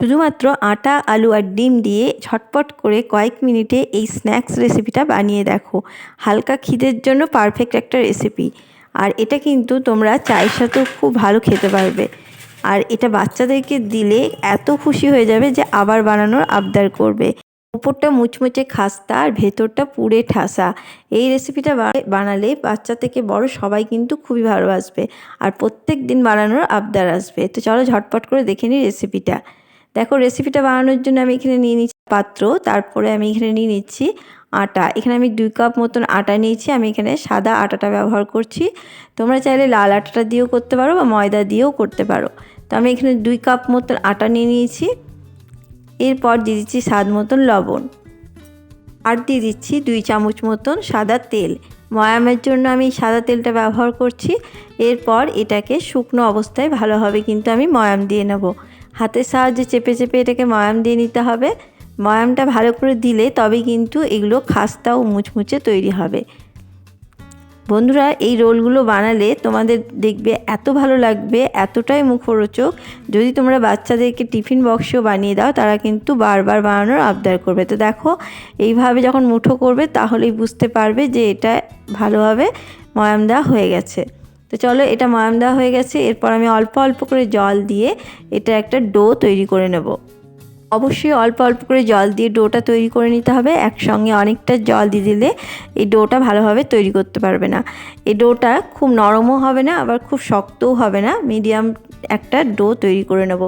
শুধুমাত্র আটা, আলু আর ডিম দিয়ে ঝটপট করে কয়েক মিনিটে এই স্ন্যাক্স রেসিপিটা বানিয়ে দেখো। হালকা খিদের জন্য পারফেক্ট একটা রেসিপি। আর এটা কিন্তু তোমরা চায়ের সাথেও খুব ভালো খেতে পারবে। আর এটা বাচ্চাদেরকে দিলে এত খুশি হয়ে যাবে যে আবার বানানোর আবদার করবে। উপরটা মুচমুচে খাস্তা আর ভেতরটা পুড়ে ঠাসা। এই রেসিপিটা বানালে বাচ্চা থেকে বড় সবাই কিন্তু খুবই ভালোবাসবে। আর প্রত্যেক দিন বানানোর আবদার আসবে। তো চলো ঝটপট করে দেখে নিই রেসিপিটা। দেখো রেসিপিটা বানানোর জন্য আমি এখানে নিয়ে নিচ্ছি পাত্র, তারপরে আমি এখানে নিয়ে নিচ্ছি আটা। এখানে আমি দুই কাপ মতন আটা নিয়েছি, আমি এখানে সাদা আটাটা ব্যবহার করছি। তোমরা চাইলে লাল আটাটা দিয়েও করতে পারো বা ময়দা দিয়েও করতে পারো। তো আমি এখানে দুই কাপ মতন আটা নিয়ে নিয়েছি। এরপর দিয়ে দিচ্ছি স্বাদ মতন লবণ। আর দিয়ে দিচ্ছি দুই চামচ মতন সাদা তেল। ময়ামের জন্য আমি সাদা তেলটা ব্যবহার করছি। এরপর এটাকে শুকনো অবস্থায় ভালোভাবে কিন্তু আমি ময়াম দিয়ে নেব। হাতের সাহায্যে চেপে চেপে এটাকে ময়াম দিয়ে নিতে হবে। ময়ামটা ভালো করে দিলে তবে কিন্তু এগুলো খাস্তা ও মুচমুচে তৈরি হবে। বন্ধুরা, এই রোলগুলো বানালে তোমাদের দেখবে এত ভালো লাগবে, এতটাই মুখরোচক। যদি তোমরা বাচ্চাদেরকে টিফিন বক্সেও বানিয়ে দাও, তারা কিন্তু বারবার বানানোর আবদার করবে। তো দেখো, এইভাবে যখন মুঠো করবে, তাহলেই বুঝতে পারবে যে এটা ভালোভাবে ময়াম দেওয়া হয়ে গেছে। তো চলো এটা ময়াম দেওয়া হয়ে গেছে। এরপর আমি অল্প অল্প করে জল দিয়ে এটা একটা ডো তৈরি করে নেব। অবশ্যই অল্প অল্প করে জল দিয়ে ডোটা তৈরি করে নিতে হবে। একসঙ্গে অনেকটা জল দিয়ে দিলে এই ডোটা ভালোভাবে তৈরি করতে পারবে না। এই ডোটা খুব নরমও হবে না, আবার খুব শক্তও হবে না। মিডিয়াম একটা ডো তৈরি করে নেব।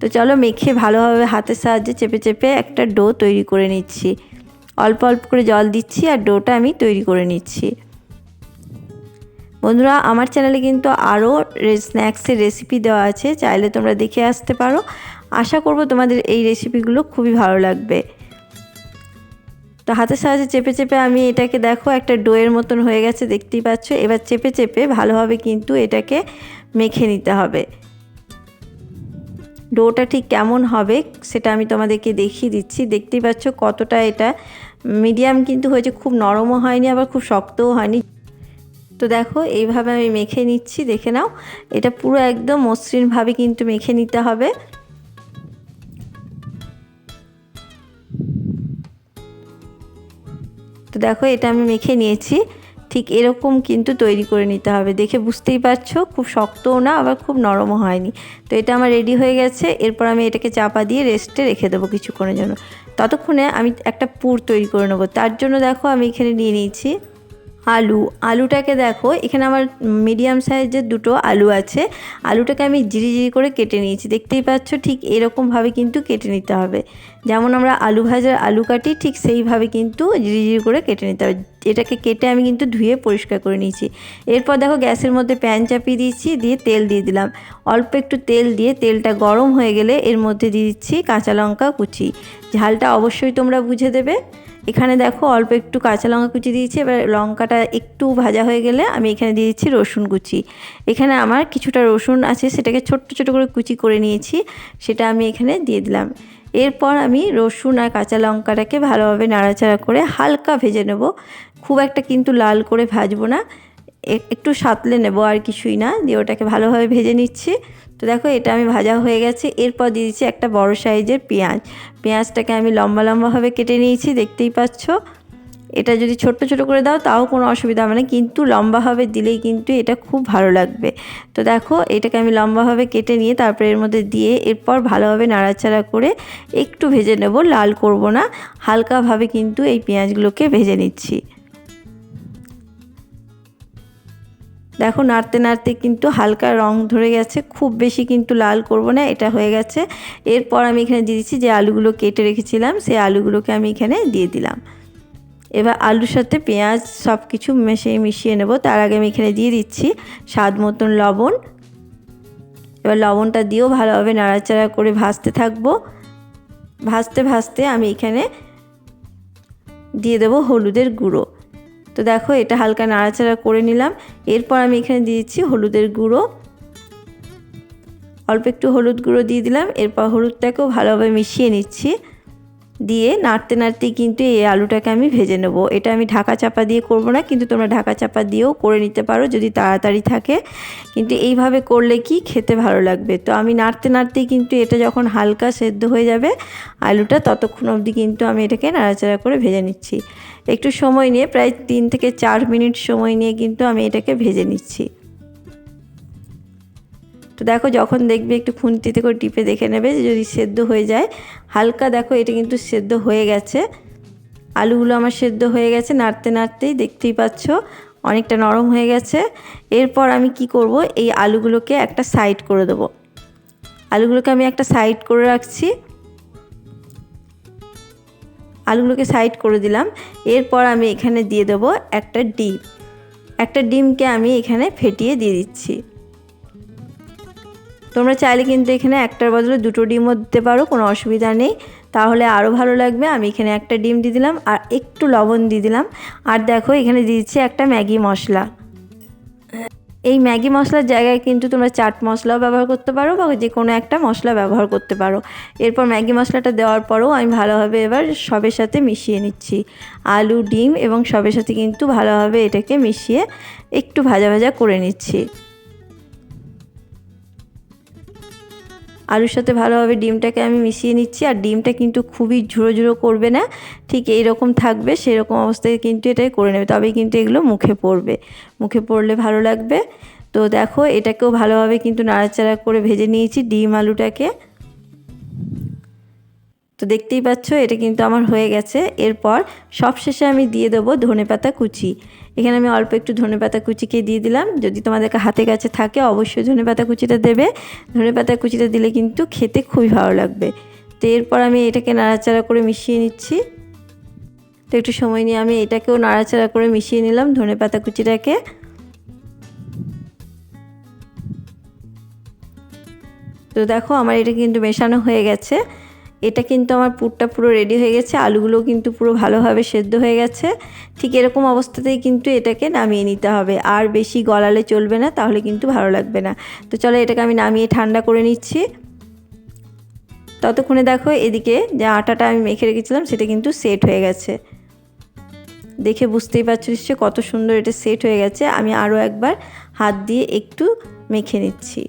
তো চলো মেখে ভালোভাবে হাতের সাহায্যে চেপে চেপে একটা ডো তৈরি করে নিচ্ছি। অল্প অল্প করে জল দিচ্ছি আর ডোটা আমি তৈরি করে নিচ্ছি। বন্ধুরা, আমার চ্যানেলে কিন্তু আরও স্ন্যাক্সের রেসিপি দেওয়া আছে, চাইলে তোমরা দেখে আসতে পারো। আশা করব তোমাদের এই রেসিপিগুলো খুবই ভালো লাগবে। তো হাতের সাহায্যে চেপে চেপে আমি এটাকে দেখো, একটা ডোয়ের মতন হয়ে গেছে, দেখতেই পাচ্ছ। এবার চেপে চেপে ভালোভাবে কিন্তু এটাকে মেখে নিতে হবে। ডোটা ঠিক কেমন হবে সেটা আমি তোমাদেরকে দেখিয়ে দিচ্ছি। দেখতেই পাচ্ছ কতটা এটা, মিডিয়াম কিন্তু হয়েছে, খুব নরমও হয়নি, আবার খুব শক্তও হয়নি। তো দেখো, এইভাবে আমি মেখে নিচ্ছি, দেখে নাও। এটা পুরো একদম মসৃণভাবে কিন্তু মেখে নিতে হবে। তো দেখো, এটা আমি মেখে নিয়েছি। ঠিক এরকম কিন্তু তৈরি করে নিতে হবে। দেখে বুঝতেই পারছ, খুব শক্তও না, আবার খুব নরমও হয়নি। তো এটা আমার রেডি হয়ে গেছে। এরপর আমি এটাকে চাপা দিয়ে রেস্টে রেখে দেবো কিছুক্ষণের জন্য। ততক্ষণে আমি একটা পুর তৈরি করে নেব। তার জন্য দেখো, আমি এখানে নিয়ে নিয়েছি আলু। আলুটাকে দেখো, এখানে আমার মিডিয়াম সাইজের দুটো আলু আছে। আলুটাকে আমি জিরি জিরি করে কেটে নিয়েছি। দেখতেই পাচ্ছ, ঠিক এরকমভাবে কিন্তু কেটে নিতে হবে। যেমন আমরা আলু ভাজার আলু কাটি, ঠিক সেইভাবে কিন্তু জিরি জিরি করে কেটে নিতে হবে। এটাকে কেটে আমি কিন্তু ধুয়ে পরিষ্কার করে নিয়েছি। এরপর দেখো, গ্যাসের মধ্যে প্যান চাপিয়ে দিয়েছি, দিয়ে তেল দিয়ে দিলাম। অল্প একটু তেল দিয়ে তেলটা গরম হয়ে গেলে এর মধ্যে দিয়ে দিচ্ছি কাঁচা লঙ্কা কুচি। ঝালটা অবশ্যই তোমরা বুঝে দেবে। এখানে দেখো অল্প একটু কাঁচা লঙ্কা কুচি দিয়েছি, এবার লঙ্কাটা একটু ভাজা হয়ে গেলে আমি এখানে দিয়ে দিচ্ছি রসুন কুচি। এখানে আমার কিছুটা রসুন আছে, সেটাকে ছোট্ট ছোটো করে কুচি করে নিয়েছি, সেটা আমি এখানে দিয়ে দিলাম। এরপর আমি রসুন আর কাঁচা লঙ্কাটাকে ভালোভাবে নাড়াচাড়া করে হালকা ভেজে নেব। খুব একটা কিন্তু লাল করে ভাজবো না একটু সাতলে নেব আর কিছুই না, দিয়ে ওটাকে ভালোভাবে ভেজে নিচ্ছি। তো দেখো, এটা আমি ভাজা হয়ে গেছে। এরপর দিয়ে দিচ্ছি একটা বড় সাইজের পেঁয়াজ। পেঁয়াজটাকে আমি লম্বা লম্বাভাবে কেটে নিয়েছি, দেখতেই পাচ্ছ। এটা যদি ছোট্ট ছোট করে দাও, তাও কোনো অসুবিধা হবে না, কিন্তু লম্বাভাবে দিলেই কিন্তু এটা খুব ভালো লাগবে। তো দেখো, এটাকে আমি লম্বাভাবে কেটে নিয়ে তারপরে এর মধ্যে দিয়ে এরপর ভালোভাবে নাড়াচাড়া করে একটু ভেজে নেব। লাল করব না, হালকাভাবে কিন্তু এই পেঁয়াজগুলোকে ভেজে নিচ্ছি। দেখো, নাড়তে নাড়তে কিন্তু হালকা রং ধরে গেছে। খুব বেশি কিন্তু লাল করব না, এটা হয়ে গেছে। এরপর আমি এখানে দিয়ে দিচ্ছি যে আলুগুলো কেটে রেখেছিলাম, সেই আলুগুলোকে আমি এখানে দিয়ে দিলাম। এবার আলুর সাথে পেঁয়াজ সব কিছু মিশিয়ে মিশিয়ে নেব। তার আগে আমি এখানে দিয়ে দিচ্ছি স্বাদ মতন লবণ। এবার লবণটা দিয়েও ভালোভাবে নাড়াচাড়া করে ভাজতে থাকব। ভাজতে ভাজতে আমি এখানে দিয়ে দেবো হলুদের গুঁড়ো। তো দেখো, এটা হালকা নাড়াচাড়া করে নিলাম। এরপর আমি এখানে দিয়েছি হলুদের গুঁড়ো। অল্প একটু হলুদ গুঁড়ো দিয়ে দিলাম। এরপর হলুদটাকেও ভালোভাবে মিশিয়ে নিচ্ছি। দিয়ে নাড়তে নাড়তে কিন্তু এই আলুটাকে আমি ভেজে নেব। এটা আমি ঢাকা চাপা দিয়ে করব না, কিন্তু তোমরা ঢাকা চাপা দিয়েও করে নিতে পারো যদি তাড়াতাড়ি থাকে। কিন্তু এইভাবে করলে কি খেতে ভালো লাগবে? তো আমি নাড়তে নাড়তেই কিন্তু এটা যখন হালকা সেদ্ধ হয়ে যাবে, আলুটা ততক্ষণ অবধি কিন্তু আমি এটাকে নাড়াচাড়া করে ভেজে নিচ্ছি। একটু সময় নিয়ে, প্রায় তিন থেকে চার মিনিট সময় নিয়ে কিন্তু আমি এটাকে ভেজে নিচ্ছি। তো দেখো যখন দেখবে একটু খুন্তিতে করে টিপে দেখে নেবে যদি সেদ্ধ হয়ে যায়। হালকা দেখো এটা কিন্তু সেদ্ধ হয়ে গেছে। আলুগুলো আমার সেদ্ধ হয়ে গেছে নাড়তে নাড়তেই দেখতেই পাচ্ছ অনেকটা নরম হয়ে গেছে। এরপর আমি কি করব? এই আলুগুলোকে একটা সাইড করে দেবো। আলুগুলোকে আমি একটা সাইড করে রাখছি। আলুগুলোকে সাইড করে দিলাম। এরপর আমি এখানে দিয়ে দেবো একটা ডিম। একটা ডিমকে আমি এখানে ফেটিয়ে দিয়ে দিচ্ছি। তোমরা চাইলে কিন্তু এখানে একটার বদলে দুটো ডিমও দিতে পারো, কোনো অসুবিধা নেই। তাহলে আরও ভালো লাগবে, আমি এখানে একটা ডিম দিয়ে দিলাম আর একটু লবণ দিয়ে দিলাম। আর দেখো এখানে দিচ্ছি একটা ম্যাগি মশলা। এই ম্যাগি মশলার জায়গায় কিন্তু তোমরা চাট মশলাও ব্যবহার করতে পারো বা যে কোনো একটা মশলা ব্যবহার করতে পারো। এরপর ম্যাগি মশলাটা দেওয়ার পরেও আমি ভালোভাবে এবার সবের সাথে মিশিয়ে নিচ্ছি। আলু, ডিম এবং সবের সাথে কিন্তু ভালোভাবে এটাকে মিশিয়ে একটু ভাজা ভাজা করে নিচ্ছি। আলুর সাথে ভালোভাবে ডিমটাকে আমি মিশিয়ে নিচ্ছি, আর ডিমটা কিন্তু খুবই ঝুড়ো ঝুড়ো করবে না। ঠিক এই রকম থাকবে, সেরকম অবস্থায় কিন্তু এটাই করে নেবে। তবেই কিন্তু এগুলো মুখে পড়বে। মুখে পড়লে ভালো লাগবে। তো দেখো, এটাকেও ভালোভাবে কিন্তু নাড়াচাড়া করে ভেজে নিয়েছি ডিম আলুটাকে। তো দেখতেই পাচ্ছ, এটা কিন্তু আমার হয়ে গেছে। এরপর সবশেষে আমি দিয়ে দেবো ধনে পাতা কুচি। এখানে আমি অল্প একটু ধনে পাতা কুচিকে দিয়ে দিলাম। যদি তোমাদের হাতে কাছে থাকে, অবশ্যই ধনে পাতা কুচিটা দেবে। ধনে পাতা কুচিটা দিলে কিন্তু খেতে খুবই ভালো লাগবে। তো এরপর আমি এটাকে নাড়াচাড়া করে মিশিয়ে নিচ্ছি। তো একটু সময় নিয়ে আমি এটাকেও নাড়াচাড়া করে মিশিয়ে নিলাম ধনে পাতা কুচিটাকে। তো দেখো, আমার এটা কিন্তু মেশানো হয়ে গেছে। এটা কিন্তু আমার পুরটা পুরো রেডি হয়ে গেছে, আলুগুলোও কিন্তু পুরো ভালোভাবে সেদ্ধ হয়ে গেছে। ঠিক এরকম অবস্থাতেই কিন্তু এটাকে নামিয়ে নিতে হবে। আর বেশি গলালে চলবে না, তাহলে কিন্তু ভালো লাগবে না। তো চলো এটাকে আমি নামিয়ে ঠান্ডা করে নিচ্ছি। ততক্ষণে দেখো এদিকে যে আটাটা আমি মেখে রেখেছিলাম, সেটা কিন্তু সেট হয়ে গেছে। দেখে বুঝতেই পারছ নিশ্চয় কত সুন্দর এটা সেট হয়ে গেছে। আমি আরও একবার হাত দিয়ে একটু মেখে নিচ্ছি।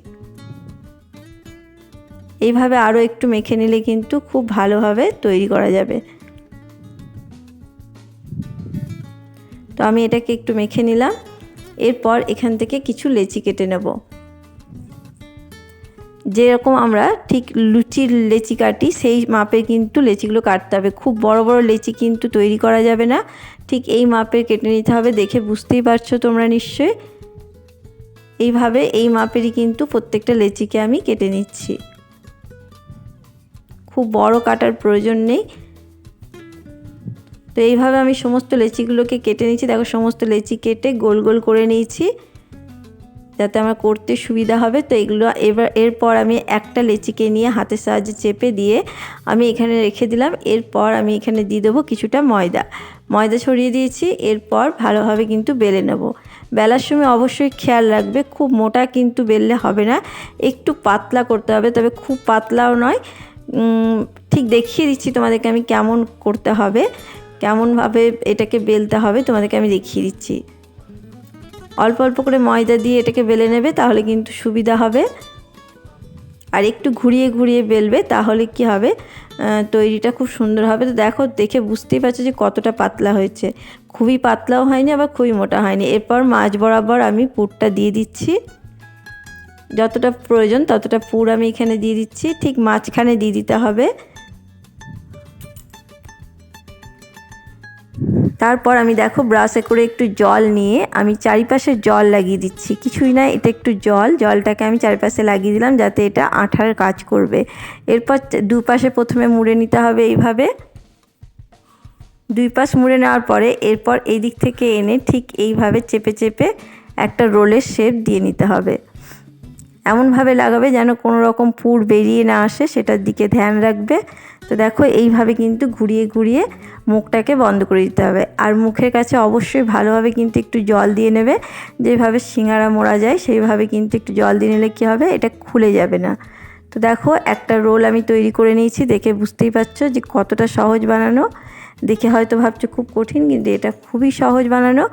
এইভাবে আরও একটু মেখে নিলে কিন্তু খুব ভালোভাবে তৈরি করা যাবে। তো আমি এটাকে একটু মেখে নিলাম। এরপর এখান থেকে কিছু লেচি কেটে নেব। যেরকম আমরা ঠিক লুচির লেচি কাটি, সেই মাপে কিন্তু লেচিগুলো কাটতে হবে। খুব বড় বড় লেচি কিন্তু তৈরি করা যাবে না। ঠিক এই মাপের কেটে নিতে হবে দেখে বুঝতেই পারছ তোমরা নিশ্চয়ই। এইভাবে এই মাপেরই কিন্তু প্রত্যেকটা লেচিকে আমি কেটে নিচ্ছি। খুব বড় কাটার প্রয়োজন নেই। তো এইভাবে আমি সমস্ত লেচিগুলোকে কেটে নিয়েছি। দেখো, সমস্ত লেচি কেটে গোল গোল করে নিয়েছি যাতে আমার করতে সুবিধা হবে। তো এগুলো এবার, এরপর আমি একটা লেচিকে নিয়ে হাতের সাহায্যে চেপে দিয়ে আমি এখানে রেখে দিলাম। এরপর আমি এখানে দিয়ে দেবো কিছুটা ময়দা। ময়দা ছড়িয়ে দিয়েছি। এরপর ভালোভাবে কিন্তু বেলে নেব। বেলার সময় অবশ্যই খেয়াল রাখবে। খুব মোটা কিন্তু বেললে হবে না। একটু পাতলা করতে হবে, তবে খুব পাতলাও নয়। ঠিক দেখিয়ে দিচ্ছি তোমাদেরকে আমি কেমন করতে হবে, কেমনভাবে এটাকে বেলতে হবে তোমাদেরকে আমি দেখিয়ে দিচ্ছি। অল্প অল্প করে ময়দা দিয়ে এটাকে বেলে নেবে তাহলে কিন্তু সুবিধা হবে। আর একটু ঘুরিয়ে ঘুরিয়ে বেলবে তাহলে কি হবে? তৈরিটা খুব সুন্দর হবে। তো দেখো, দেখে বুঝতেই পারছ যে কতটা পাতলা হয়েছে। খুবই পাতলাও হয়নি, আবার খুবই মোটা হয়নি। এরপর মাছ বরাবর আমি পুরটা দিয়ে দিচ্ছি। যতটা প্রয়োজন ততটা পুর আমি এখানে দিয়ে দিচ্ছি। ঠিক মাঝখানে দিয়ে দিতে হবে। তারপর আমি দেখো ব্রাশে করে একটু জল নিয়ে আমি চারিপাশে জল লাগিয়ে দিচ্ছি। কিছুই না, এটা একটু জল। জলটাকে আমি চারিপাশে লাগিয়ে দিলাম যাতে এটা আঠার কাজ করবে। এরপর দুপাশে প্রথমে মুড়ে নিতে হবে এইভাবে। দুই পাশ মুড়ে নেওয়ার পরে এরপর এই দিক থেকে এনে ঠিক এইভাবে চেপে চেপে একটা রোলের শেপ দিয়ে নিতে হবে। এমনভাবে লাগাবে যেন কোনো রকম পুর বেরিয়ে না আসে, সেটার দিকে ধ্যান রাখবে। তো দেখো, এইভাবে কিন্তু ঘুরিয়ে ঘুরিয়ে মুখটাকে বন্ধ করে দিতে হবে। আর মুখের কাছে অবশ্যই ভালোভাবে কিন্তু একটু জল দিয়ে নেবে। যেভাবে সিঙ্গারা মোড়া যায়, সেইভাবে কিন্তু একটু জল দিয়ে নিলে কী হবে? এটা খুলে যাবে না। তো দেখো, একটা রোল আমি তৈরি করে নিয়েছি, দেখে বুঝতেই পারছ যে কতটা সহজ বানানো। দেখে হয়তো ভাবছ খুব কঠিন, কিন্তু এটা খুবই সহজ বানানো।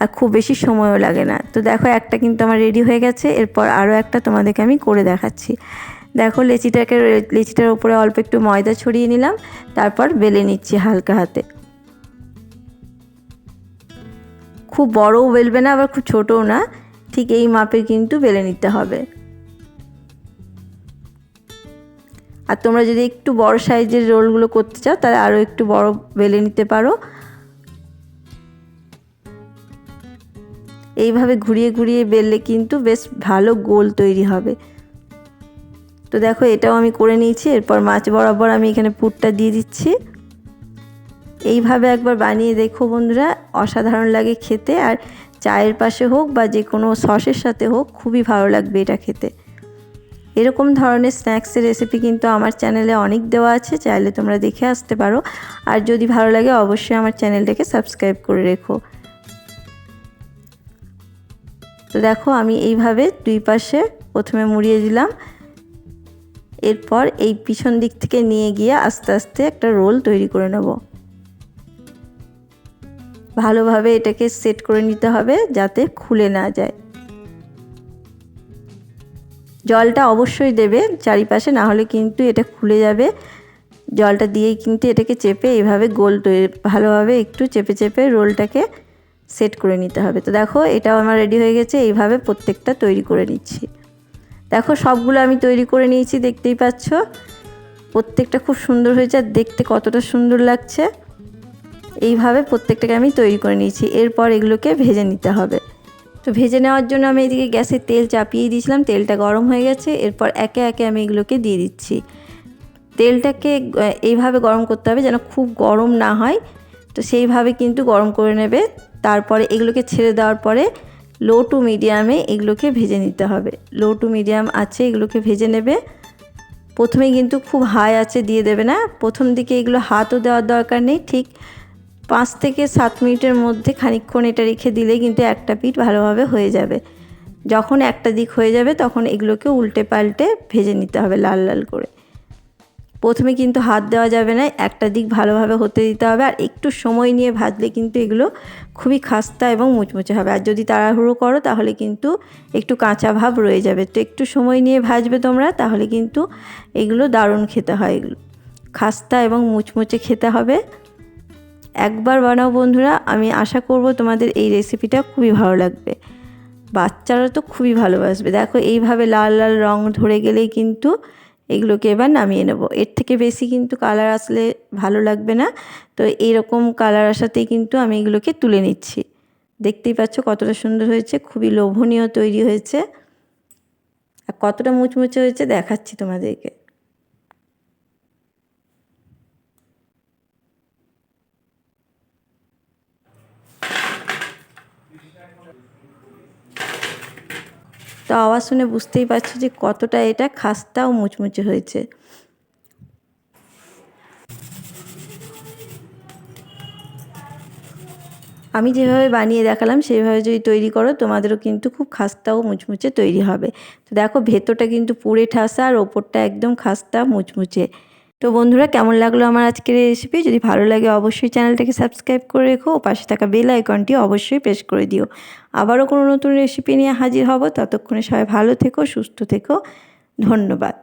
আর খুব বেশি সময়ও লাগে না। তো দেখো একটা কিন্তু আমার রেডি হয়ে গেছে, এরপর আরও একটা তোমাদেরকে আমি করে দেখাচ্ছি। দেখো লেচিটাকে লেচিটার উপরে অল্প একটু ময়দা ছড়িয়ে নিলাম, তারপর বেলে নিচ্ছি হালকা হাতে। খুব বড়ও বেলবে না, আবার খুব ছোটও না, ঠিক এই মাপের কিন্তু বেলে নিতে হবে। আর তোমরা যদি একটু বড় সাইজের রোলগুলো করতে চাও, তাহলে আরও একটু বড় বেলে নিতে পারো। এইভাবে ঘুরিয়ে ঘুরিয়ে বেললে কিন্তু বেশ ভালো গোল তৈরি হবে। তো দেখো এটাও আমি করে নিয়েছি, এরপর মাছ বরাবর আমি এখানে পুরটা দিয়ে দিচ্ছি। এইভাবে একবার বানিয়ে দেখো বন্ধুরা, অসাধারণ লাগে খেতে আর চায়ের পাশে হোক বা যে কোনো সসের সাথে হোক খুবই ভালো লাগবে এটা খেতে। এরকম ধরনের স্ন্যাক্সের রেসিপি কিন্তু আমার চ্যানেলে অনেক দেওয়া আছে, চাইলে তোমরা দেখে আসতে পারো। আর যদি ভালো লাগে অবশ্যই আমার চ্যানেলটাকে সাবস্ক্রাইব করে রেখো। তো দেখো আমি এইভাবে দুই পাশে প্রথমে মুড়িয়ে দিলাম। এরপর এই পিছন দিক থেকে নিয়ে গিয়ে আস্তে আস্তে একটা রোল তৈরি করে নেব। ভালোভাবে এটাকে সেট করে নিতে হবে যাতে খুলে না যায়। জলটা অবশ্যই দেবে চারিপাশে, না হলে কিন্তু এটা খুলে যাবে। জলটা দিয়েই কিন্তু এটাকে চেপে এইভাবে গোল তৈরি, ভালোভাবে একটু চেপে চেপে রোলটাকে সেট করে নিতে হবে। তো দেখো, এটাও আমার রেডি হয়ে গেছে, এইভাবে প্রত্যেকটা তৈরি করে নিচ্ছি। দেখো, সবগুলো আমি তৈরি করে নিয়েছি, দেখতেই পাচ্ছ। প্রত্যেকটা খুব সুন্দর হয়েছে, আর দেখতে কতটা সুন্দর লাগছে। এইভাবে প্রত্যেকটাকে আমি তৈরি করে নিয়েছি। এরপর এগুলোকে ভেজে নিতে হবে। তো ভেজে নেওয়ার জন্য আমি এদিকে গ্যাসে তেল চাপিয়ে দিয়েছিলাম, তেলটা গরম হয়ে গেছে। এরপর একে একে আমি এগুলোকে দিয়ে দিচ্ছি। তেলটাকে এইভাবে গরম করতে হবে যেন খুব গরম না হয়। তো সেইভাবে কিন্তু গরম করে নেবে তারপরে এগুলোকে ছেড়ে দেওয়ার পরে লো টু মিডিয়ামে এগুলোকে ভেজে নিতে হবে। লো টু মিডিয়াম আছে, এগুলোকে ভেজে নেবে। প্রথমে কিন্তু খুব হাই আছে দিয়ে দেবে না। প্রথম দিকে এগুলো হাতও দেওয়ার দরকার নেই, ঠিক পাঁচ থেকে সাত মিনিটের মধ্যে খানিকক্ষণ এটা রেখে দিলে কিন্তু একটা পিঠ ভালোভাবে হয়ে যাবে। যখন একটা দিক হয়ে যাবে তখন এগুলোকে উল্টে পাল্টে ভেজে নিতে হবে লাল লাল করে। প্রথমে কিন্তু হাত দেওয়া যাবে না, একটা দিক ভালোভাবে হতে দিতে হবে আর একটু সময় নিয়ে ভাজলে কিন্তু এগুলো খুবই খাস্তা এবং মুচমুচে হবে। আর যদি তাড়াহুড়ো করো, তাহলে কিন্তু একটু কাঁচা ভাব রয়ে যাবে। তো একটু সময় নিয়ে ভাজবে তোমরা, তাহলে কিন্তু এগুলো দারুণ খেতে হয়। এগুলো খাস্তা এবং মুচমুচে খেতে হবে। একবার বানাও বন্ধুরা, আমি আশা করব তোমাদের এই রেসিপিটা খুবই ভালো লাগবে। বাচ্চারা তো খুবই ভালোবাসবে। দেখো, এইভাবে লাল লাল রং ধরে গেলেই কিন্তু এগুলোকে এবার নামিয়ে নেব। এর থেকে বেশি কিন্তু কালার আসলে ভালো লাগবে না। তো এরকম কালার আসাতেই কিন্তু আমি এগুলোকে তুলে নিচ্ছি। দেখতেই পাচ্ছ কতটা সুন্দর হয়েছে, খুবই লোভনীয় তৈরি হয়েছে। আর কতটা মুচমুচে হয়েছে দেখাচ্ছি তোমাদেরকে। তো আওয়াজ শুনে বুঝতেই পারছ যে কতটা এটা খাস্তা ও মুচমুচে হয়েছে। আমি যেভাবে বানিয়ে দেখালাম সেইভাবে যদি তৈরি করো, তোমাদেরও কিন্তু খুব খাস্তা ও মুচমুচে তৈরি হবে। তো দেখো, ভেতরটা কিন্তু পুড়ে ঠাসা আর ওপরটা একদম খাস্তা মুচমুচে। তো বন্ধুরা, কেমন লাগল আমার আজকের রেসিপি যদি ভালো লাগে, অবশ্যই চ্যানেলটাকে সাবস্ক্রাইব করে রেখো ও পাশে থাকা বেল আইকনটি অবশ্যই প্রেস করে দিও। আবারও কোনো নতুন রেসিপি নিয়ে হাজির হব। ততক্ষণে সবাই ভালো থেকো, সুস্থ থেকো। ধন্যবাদ।